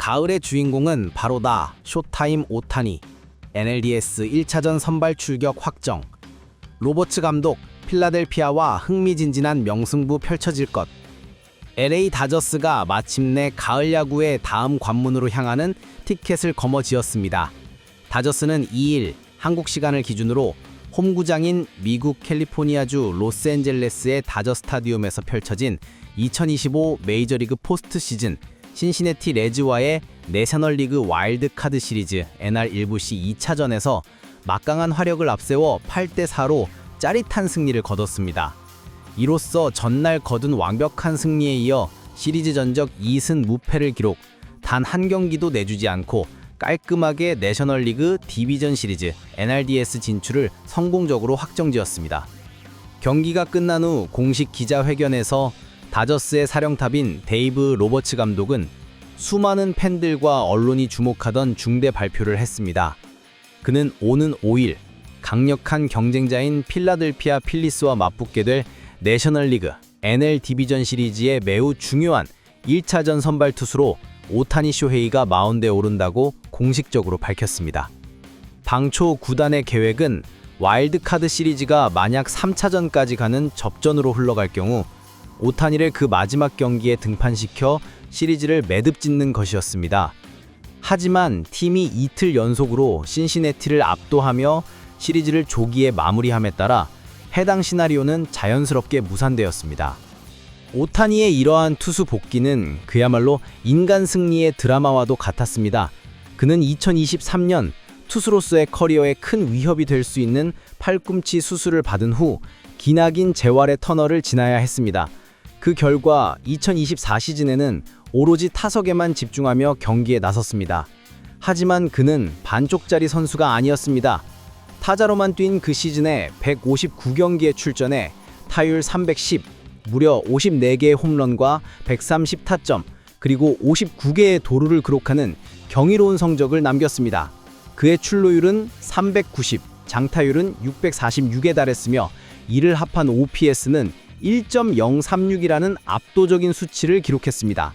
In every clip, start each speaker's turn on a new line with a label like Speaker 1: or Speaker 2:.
Speaker 1: 가을의 주인공은 바로다. 쇼타임 오타니. NLDS 1차전 선발 출격 확정. 로버츠 감독 필라델피아와 흥미진진한 명승부 펼쳐질 것. LA 다저스가 마침내 가을 야구의 다음 관문으로 향하는 티켓을 거머쥐었습니다. 다저스는 2일 한국 시간을 기준으로 홈구장인 미국 캘리포니아주 로스앤젤레스의 다저 스타디움에서 펼쳐진 2025 메이저리그 포스트 시즌 신시내티 레즈와의 내셔널 리그 와일드 카드 시리즈 NR 1부시 2차전에서 막강한 화력을 앞세워 8대 4로 짜릿한 승리를 거뒀습니다. 이로써 전날 거둔 완벽한 승리에 이어 시리즈 전적 2승 무패를 기록, 단 한 경기도 내주지 않고 깔끔하게 내셔널리그 디비전 시리즈 NRDS 진출을 성공적으로 확정지었습니다. 경기가 끝난 후 공식 기자회견에서 다저스의 사령탑인 데이브 로버츠 감독은 수많은 팬들과 언론이 주목하던 중대 발표를 했습니다. 그는 오는 5일 강력한 경쟁자인 필라델피아 필리스와 맞붙게 될 내셔널리그 NL 디비전 시리즈의 매우 중요한 1차전 선발 투수로 오타니 쇼헤이가 마운드에 오른다고 공식적으로 밝혔습니다. 방초 구단의 계획은 와일드카드 시리즈가 만약 3차전까지 가는 접전으로 흘러갈 경우 오타니를 그 마지막 경기에 등판시켜 시리즈를 매듭 짓는 것이었습니다. 하지만 팀이 이틀 연속으로 신시내티를 압도하며 시리즈를 조기에 마무리함에 따라 해당 시나리오는 자연스럽게 무산되었습니다. 오타니의 이러한 투수 복귀는 그야말로 인간 승리의 드라마와도 같았습니다. 그는 2023년 투수로서의 커리어에 큰 위협이 될 수 있는 팔꿈치 수술을 받은 후 기나긴 재활의 터널을 지나야 했습니다. 그 결과 2024 시즌에는 오로지 타석에만 집중하며 경기에 나섰습니다. 하지만 그는 반쪽짜리 선수가 아니었습니다. 타자로만 뛴 그 시즌에 159경기에 출전해 타율 310, 무려 54개의 홈런과 130타점, 그리고 59개의 도루를 기록하는 경이로운 성적을 남겼습니다. 그의 출루율은 390, 장타율은 646에 달했으며 이를 합한 OPS는 1.036이라는 압도적인 수치를 기록했습니다.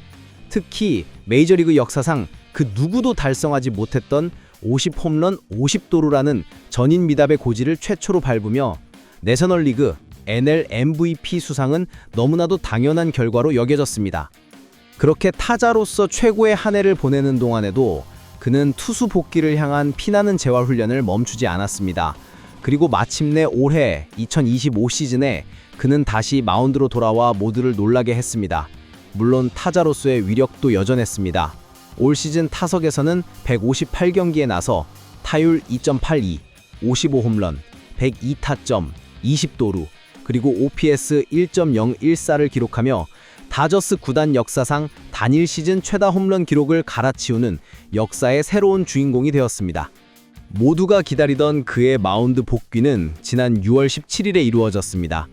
Speaker 1: 특히 메이저리그 역사상 그 누구도 달성하지 못했던 50 홈런 50도루라는 전인 미답의 고지를 최초로 밟으며 내셔널리그 NL MVP 수상은 너무나도 당연한 결과로 여겨졌습니다. 그렇게 타자로서 최고의 한 해를 보내는 동안에도 그는 투수 복귀를 향한 피나는 재활 훈련을 멈추지 않았습니다. 그리고 마침내 올해 2025 시즌에 그는 다시 마운드로 돌아와 모두를 놀라게 했습니다. 물론 타자로서의 위력도 여전했습니다. 올 시즌 타석에서는 158경기에 나서 타율 2.82, 55홈런, 102타점, 20도루, 그리고 OPS 1.014를 기록하며 다저스 구단 역사상 단일 시즌 최다 홈런 기록을 갈아치우는 역사의 새로운 주인공이 되었습니다. 모두가 기다리던 그의 마운드 복귀는 지난 6월 17일에 이루어졌습니다.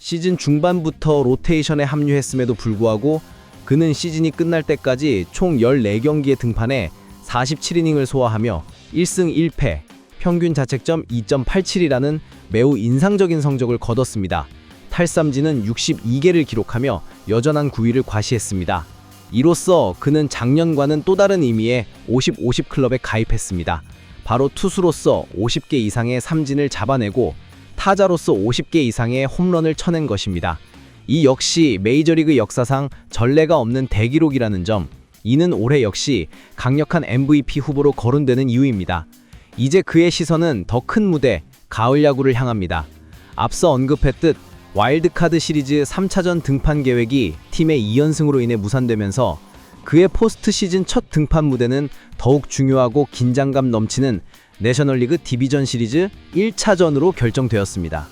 Speaker 1: 시즌 중반부터 로테이션에 합류했음에도 불구하고 그는 시즌이 끝날 때까지 총 14경기에 등판해 47이닝을 소화하며 1승 1패, 평균 자책점 2.87이라는 매우 인상적인 성적을 거뒀습니다. 탈삼진은 62개를 기록하며 여전한 9위를 과시했습니다. 이로써 그는 작년과는 또 다른 의미의 50-50 클럽에 가입했습니다. 바로 투수로서 50개 이상의 삼진을 잡아내고 타자로서 50개 이상의 홈런을 쳐낸 것입니다. 이 역시 메이저리그 역사상 전례가 없는 대기록이라는 점, 이는 올해 역시 강력한 MVP 후보로 거론되는 이유입니다. 이제 그의 시선은 더 큰 무대, 가을 야구를 향합니다. 앞서 언급했듯 와일드카드 시리즈 3차전 등판 계획이 팀의 2연승으로 인해 무산되면서 그의 포스트 시즌 첫 등판 무대는 더욱 중요하고 긴장감 넘치는 내셔널리그 디비전 시리즈 1차전으로 결정되었습니다.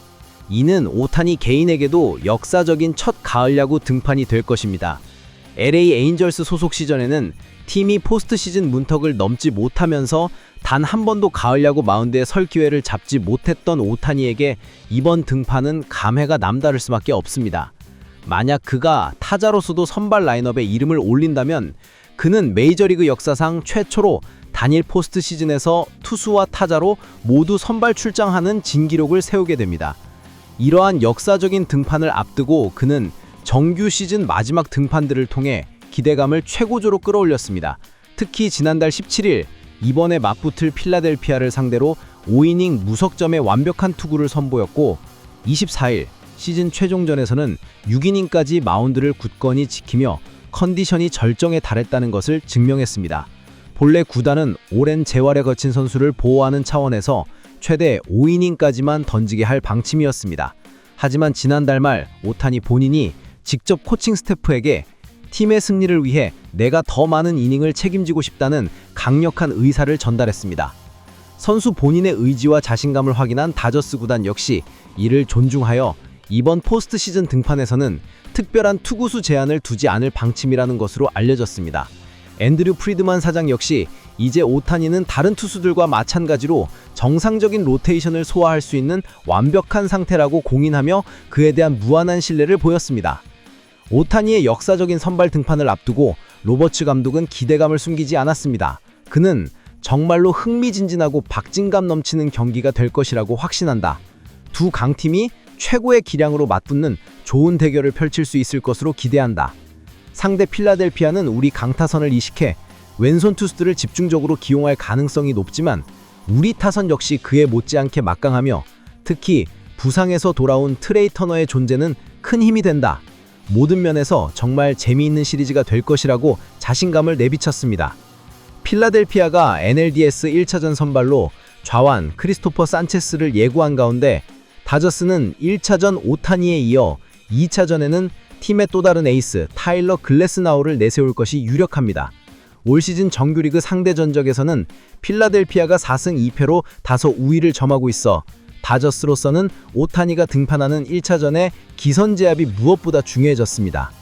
Speaker 1: 이는 오타니 개인에게도 역사적인 첫 가을 야구 등판이 될 것입니다. LA 에인절스 소속 시절에는 팀이 포스트 시즌 문턱을 넘지 못하면서 단 한 번도 가을 야구 마운드에 설 기회를 잡지 못했던 오타니에게 이번 등판은 감회가 남다를 수밖에 없습니다. 만약 그가 타자로서도 선발 라인업에 이름을 올린다면 그는 메이저리그 역사상 최초로 단일 포스트 시즌에서 투수와 타자로 모두 선발 출장하는 진기록을 세우게 됩니다. 이러한 역사적인 등판을 앞두고 그는 정규 시즌 마지막 등판들을 통해 기대감을 최고조로 끌어올렸습니다.
Speaker 2: 특히 지난달 17일 이번에 맞붙을 필라델피아를 상대로 5이닝 무석점의 완벽한 투구를 선보였고 24일 시즌 최종전에서는 6이닝까지 마운드를 굳건히 지키며 컨디션이 절정에 달했다는 것을 증명했습니다. 본래 구단은 오랜 재활에 거친 선수를 보호하는 차원에서 최대 5이닝까지만 던지게 할 방침이었습니다. 하지만 지난달 말 오타니 본인이 직접 코칭 스태프에게 팀의 승리를 위해 내가 더 많은 이닝을 책임지고 싶다는 강력한 의사를 전달했습니다. 선수 본인의 의지와 자신감을 확인한 다저스 구단 역시 이를 존중하여 이번 포스트 시즌 등판에서는 특별한 투구수 제한을 두지 않을 방침이라는 것으로 알려졌습니다. 앤드류 프리드만 사장 역시 이제 오타니는 다른 투수들과 마찬가지로 정상적인 로테이션을 소화할 수 있는 완벽한 상태라고 공인하며 그에 대한 무한한 신뢰를 보였습니다. 오타니의 역사적인 선발 등판을 앞두고 로버츠 감독은 기대감을 숨기지 않았습니다. 그는 정말로 흥미진진하고 박진감 넘치는 경기가 될 것이라고 확신한다. 두 강팀이 최고의 기량으로 맞붙는 좋은 대결을 펼칠 수 있을 것으로 기대한다. 상대 필라델피아는 우리 강타선을 이식해 왼손 투수들을 집중적으로 기용할 가능성이 높지만 우리 타선 역시 그에 못지않게 막강하며 특히 부상에서 돌아온 트레이 터너의 존재는 큰 힘이 된다. 모든 면에서 정말 재미있는 시리즈가 될 것이라고 자신감을 내비쳤습니다. 필라델피아가 NLDS 1차전 선발로 좌완 크리스토퍼 산체스를 예고한 가운데 다저스는 1차전 오타니에 이어 2차전에는 팀의 또 다른 에이스 타일러 글래스나우를 내세울 것이 유력합니다. 올 시즌 정규리그 상대 전적에서는 필라델피아가 4승 2패로 다소 우위를 점하고 있어 다저스로서는 오타니가 등판하는 1차전의 기선 제압이 무엇보다 중요해졌습니다.